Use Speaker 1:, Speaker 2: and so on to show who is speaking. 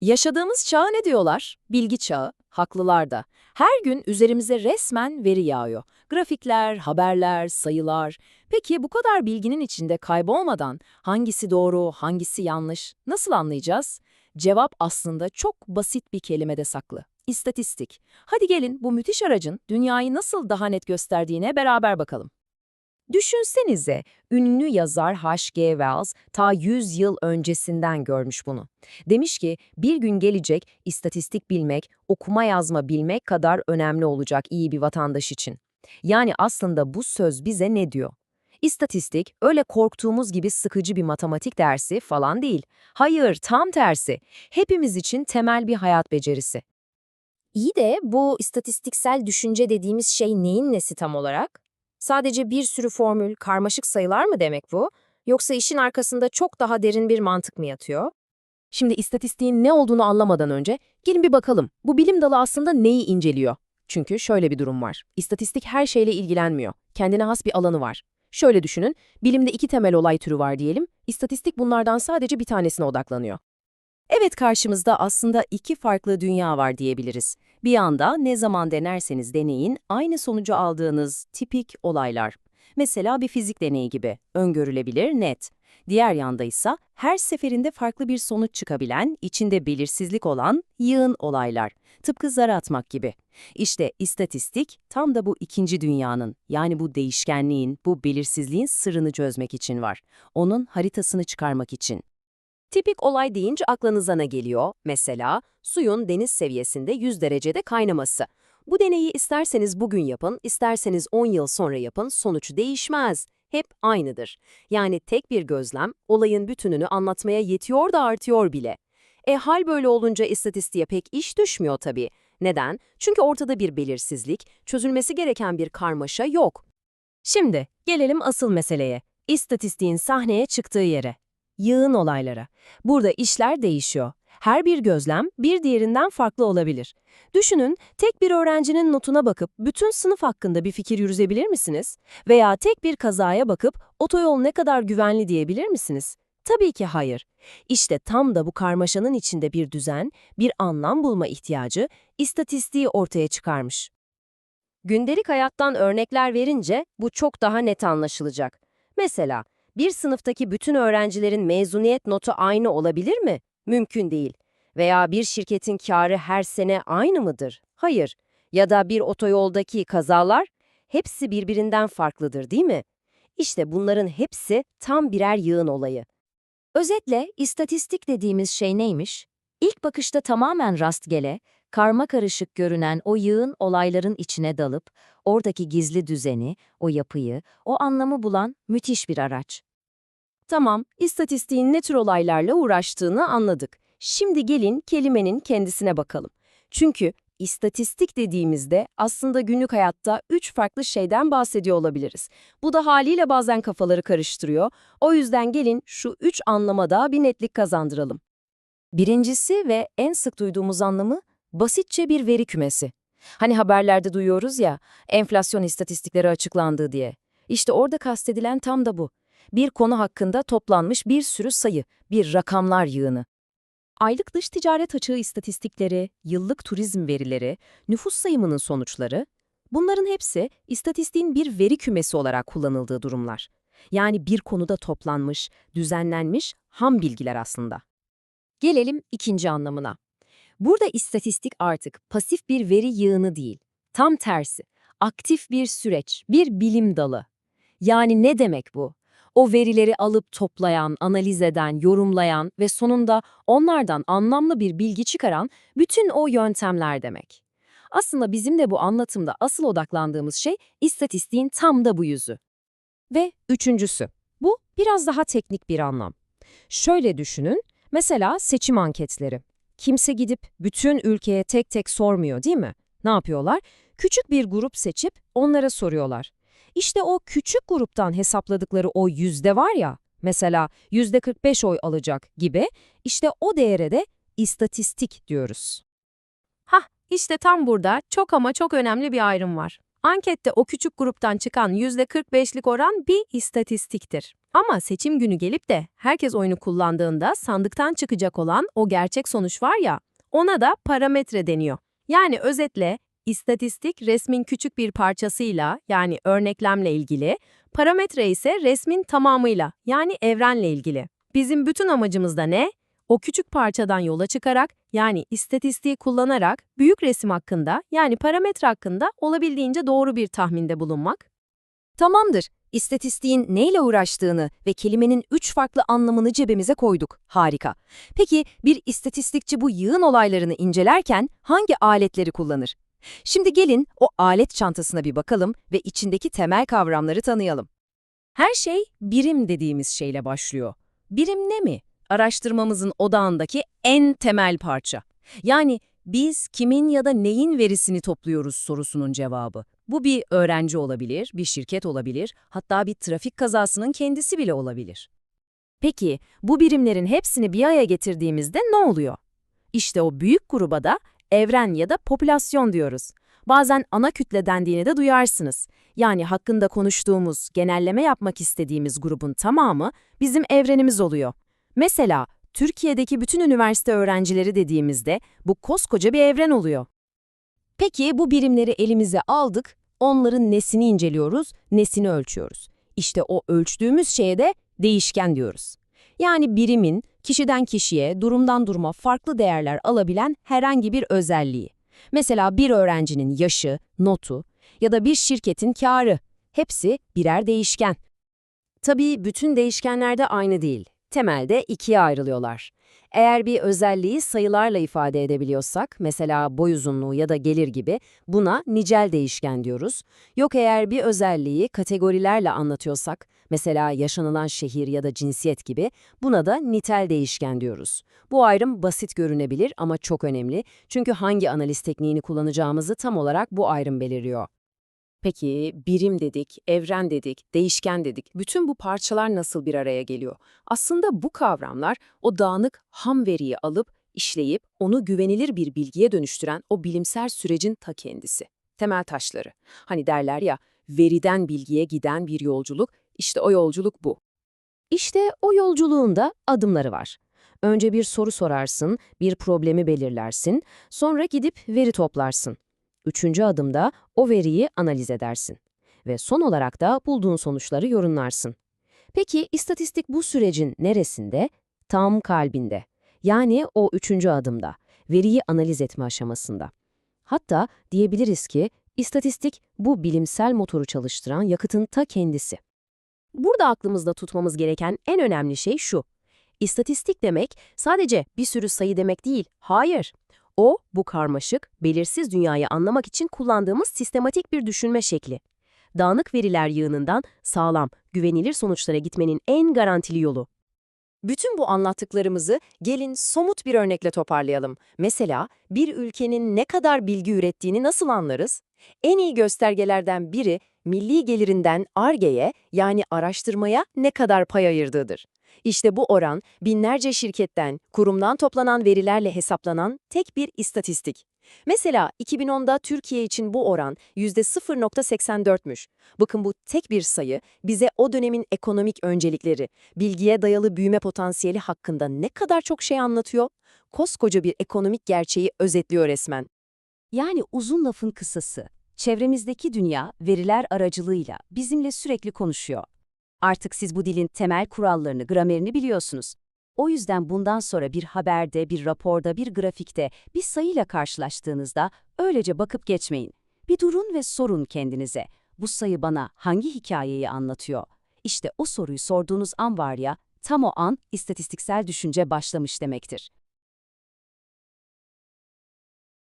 Speaker 1: Yaşadığımız çağa ne diyorlar? Bilgi çağı, haklılar da. Her gün üzerimize resmen veri yağıyor. Grafikler, haberler, sayılar. Peki bu kadar bilginin içinde kaybolmadan hangisi doğru, hangisi yanlış, nasıl anlayacağız? Cevap aslında çok basit bir kelimede saklı. İstatistik. Hadi gelin bu müthiş aracın dünyayı nasıl daha net gösterdiğine beraber bakalım. Düşünsenize, ünlü yazar H.G. Wells ta 100 yıl öncesinden görmüş bunu. Demiş ki, bir gün gelecek istatistik bilmek, okuma yazma bilmek kadar önemli olacak iyi bir vatandaş için. Yani aslında bu söz bize ne diyor? İstatistik, öyle korktuğumuz gibi sıkıcı bir matematik dersi falan değil. Hayır, tam tersi. Hepimiz için temel bir hayat becerisi.
Speaker 2: İyi de bu istatistiksel düşünce dediğimiz şey neyin nesi tam olarak? Sadece bir sürü formül, karmaşık sayılar mı demek bu? Yoksa işin arkasında çok daha derin bir mantık mı yatıyor?
Speaker 1: Şimdi istatistiğin ne olduğunu anlamadan önce gelin bir bakalım. Bu bilim dalı aslında neyi inceliyor? Çünkü şöyle bir durum var. İstatistik her şeyle ilgilenmiyor. Kendine has bir alanı var. Şöyle düşünün, bilimde iki temel olay türü var diyelim. İstatistik bunlardan sadece bir tanesine odaklanıyor. Evet karşımızda aslında iki farklı dünya var diyebiliriz. Bir yanda ne zaman denerseniz deneyin aynı sonucu aldığınız tipik olaylar. Mesela bir fizik deneyi gibi, öngörülebilir, net. Diğer yanda ise her seferinde farklı bir sonuç çıkabilen, içinde belirsizlik olan yığın olaylar. Tıpkı zar atmak gibi. İşte istatistik tam da bu ikinci dünyanın, yani bu değişkenliğin, bu belirsizliğin sırrını çözmek için var. Onun haritasını çıkarmak için. Tipik olay deyince aklınıza ne geliyor? Mesela suyun deniz seviyesinde 100 derecede kaynaması. Bu deneyi isterseniz bugün yapın, isterseniz 10 yıl sonra yapın, sonuç değişmez. Hep aynıdır. Yani tek bir gözlem olayın bütününü anlatmaya yetiyor da artıyor bile. E hal böyle olunca istatistiğe pek iş düşmüyor tabii. Neden? Çünkü ortada bir belirsizlik, çözülmesi gereken bir karmaşa yok. Şimdi gelelim asıl meseleye. İstatistiğin sahneye çıktığı yere. Yığın olaylara. Burada işler değişiyor. Her bir gözlem bir diğerinden farklı olabilir. Düşünün, tek bir öğrencinin notuna bakıp bütün sınıf hakkında bir fikir yürüzebilir misiniz? Veya tek bir kazaya bakıp otoyol ne kadar güvenli diyebilir misiniz? Tabii ki hayır. İşte tam da bu karmaşanın içinde bir düzen, bir anlam bulma ihtiyacı istatistiği ortaya çıkarmış. Gündelik hayattan örnekler verince bu çok daha net anlaşılacak. Mesela, bir sınıftaki bütün öğrencilerin mezuniyet notu aynı olabilir mi? Mümkün değil. Veya bir şirketin karı her sene aynı mıdır? Hayır. Ya da bir otoyoldaki kazalar? Hepsi birbirinden farklıdır değil mi? İşte bunların hepsi tam birer yığın olayı.
Speaker 2: Özetle istatistik dediğimiz şey neymiş? İlk bakışta tamamen rastgele, karma karışık görünen o yığın olayların içine dalıp, oradaki gizli düzeni, o yapıyı, o anlamı bulan müthiş bir araç.
Speaker 1: Tamam, istatistiğin ne tür olaylarla uğraştığını anladık. Şimdi gelin kelimenin kendisine bakalım. Çünkü istatistik dediğimizde aslında günlük hayatta üç farklı şeyden bahsediyor olabiliriz. Bu da haliyle bazen kafaları karıştırıyor. O yüzden gelin şu üç anlamada bir netlik kazandıralım. Birincisi ve en sık duyduğumuz anlamı basitçe bir veri kümesi. Hani haberlerde duyuyoruz ya, enflasyon istatistikleri açıklandı diye. İşte orada kastedilen tam da bu bir konu hakkında toplanmış bir sürü sayı, bir rakamlar yığını. Aylık dış ticaret açığı istatistikleri, yıllık turizm verileri, nüfus sayımının sonuçları, bunların hepsi istatistiğin bir veri kümesi olarak kullanıldığı durumlar. Yani bir konuda toplanmış, düzenlenmiş ham bilgiler aslında. Gelelim ikinci anlamına. Burada istatistik artık pasif bir veri yığını değil. Tam tersi, aktif bir süreç, bir bilim dalı. Yani ne demek bu? O verileri alıp toplayan, analiz eden, yorumlayan ve sonunda onlardan anlamlı bir bilgi çıkaran bütün o yöntemler demek. Aslında bizim de bu anlatımda asıl odaklandığımız şey istatistiğin tam da bu yüzü. Ve üçüncüsü, bu biraz daha teknik bir anlam. Şöyle düşünün, mesela seçim anketleri. Kimse gidip bütün ülkeye tek tek sormuyor değil mi? Ne yapıyorlar? Küçük bir grup seçip onlara soruyorlar. İşte o küçük gruptan hesapladıkları o yüzde var ya, mesela yüzde 45 oy alacak gibi, işte o değere de istatistik diyoruz. Hah, işte tam burada çok ama çok önemli bir ayrım var. Ankette o küçük gruptan çıkan %45'lik oran bir istatistiktir. Ama seçim günü gelip de herkes oyunu kullandığında sandıktan çıkacak olan o gerçek sonuç var ya, ona da parametre deniyor. Yani özetle istatistik resmin küçük bir parçasıyla yani örneklemle ilgili, parametre ise resmin tamamıyla yani evrenle ilgili. Bizim bütün amacımız da ne? O küçük parçadan yola çıkarak yani istatistiği kullanarak büyük resim hakkında yani parametre hakkında olabildiğince doğru bir tahminde bulunmak.
Speaker 3: Tamamdır. İstatistiğin neyle uğraştığını ve kelimenin üç farklı anlamını cebimize koyduk. Harika. Peki bir istatistikçi bu yığın olaylarını incelerken hangi aletleri kullanır? Şimdi gelin o alet çantasına bir bakalım ve içindeki temel kavramları tanıyalım.
Speaker 1: Her şey birim dediğimiz şeyle başlıyor. Birim ne mi? Araştırmamızın odağındaki en temel parça. Yani biz kimin ya da neyin verisini topluyoruz sorusunun cevabı. Bu bir öğrenci olabilir, bir şirket olabilir, hatta bir trafik kazasının kendisi bile olabilir. Peki bu birimlerin hepsini bir araya getirdiğimizde ne oluyor? İşte o büyük gruba da evren ya da popülasyon diyoruz. Bazen ana kütle dendiğini de duyarsınız. Yani hakkında konuştuğumuz, genelleme yapmak istediğimiz grubun tamamı bizim evrenimiz oluyor. Mesela Türkiye'deki bütün üniversite öğrencileri dediğimizde bu koskoca bir evren oluyor. Peki bu birimleri elimize aldık, onların nesini inceliyoruz, nesini ölçüyoruz. İşte o ölçtüğümüz şeye de değişken diyoruz. Yani birimin kişiden kişiye, durumdan duruma farklı değerler alabilen herhangi bir özelliği. Mesela bir öğrencinin yaşı, notu ya da bir şirketin karı. Hepsi birer değişken. Tabii bütün değişkenler de aynı değil. Temelde ikiye ayrılıyorlar. Eğer bir özelliği sayılarla ifade edebiliyorsak, mesela boy uzunluğu ya da gelir gibi, buna nicel değişken diyoruz. Yok eğer bir özelliği kategorilerle anlatıyorsak, mesela yaşanılan şehir ya da cinsiyet gibi, buna da nitel değişken diyoruz. Bu ayrım basit görünebilir ama çok önemli çünkü hangi analiz tekniğini kullanacağımızı tam olarak bu ayrım belirliyor. Peki birim dedik, evren dedik, değişken dedik. Bütün bu parçalar nasıl bir araya geliyor? Aslında bu kavramlar o dağınık ham veriyi alıp, işleyip, onu güvenilir bir bilgiye dönüştüren o bilimsel sürecin ta kendisi. Temel taşları. Hani derler ya, veriden bilgiye giden bir yolculuk, işte o yolculuk bu. İşte o yolculuğun da adımları var. Önce bir soru sorarsın, bir problemi belirlersin, sonra gidip veri toplarsın. Üçüncü adımda o veriyi analiz edersin. Ve son olarak da bulduğun sonuçları yorumlarsın. Peki istatistik bu sürecin neresinde? Tam kalbinde. Yani o üçüncü adımda, veriyi analiz etme aşamasında. Hatta diyebiliriz ki istatistik bu bilimsel motoru çalıştıran yakıtın ta kendisi. Burada aklımızda tutmamız gereken en önemli şey şu. İstatistik demek sadece bir sürü sayı demek değil, hayır. O, bu karmaşık, belirsiz dünyayı anlamak için kullandığımız sistematik bir düşünme şekli. Dağınık veriler yığınından sağlam, güvenilir sonuçlara gitmenin en garantili yolu. Bütün bu anlattıklarımızı gelin somut bir örnekle toparlayalım. Mesela bir ülkenin ne kadar bilgi ürettiğini nasıl anlarız? En iyi göstergelerden biri milli gelirinden ARGE'ye yani araştırmaya ne kadar pay ayırdığıdır. İşte bu oran binlerce şirketten, kurumdan toplanan verilerle hesaplanan tek bir istatistik. Mesela 2010'da Türkiye için bu oran %0.84'müş. Bakın bu tek bir sayı bize o dönemin ekonomik öncelikleri, bilgiye dayalı büyüme potansiyeli hakkında ne kadar çok şey anlatıyor? Koskoca bir ekonomik gerçeği özetliyor resmen.
Speaker 3: Yani uzun lafın kısası, çevremizdeki dünya veriler aracılığıyla bizimle sürekli konuşuyor. Artık siz bu dilin temel kurallarını, gramerini biliyorsunuz. O yüzden bundan sonra bir haberde, bir raporda, bir grafikte bir sayıyla karşılaştığınızda öylece bakıp geçmeyin. Bir durun ve sorun kendinize. Bu sayı bana hangi hikayeyi anlatıyor? İşte o soruyu sorduğunuz an var ya, tam o an istatistiksel düşünce başlamış demektir.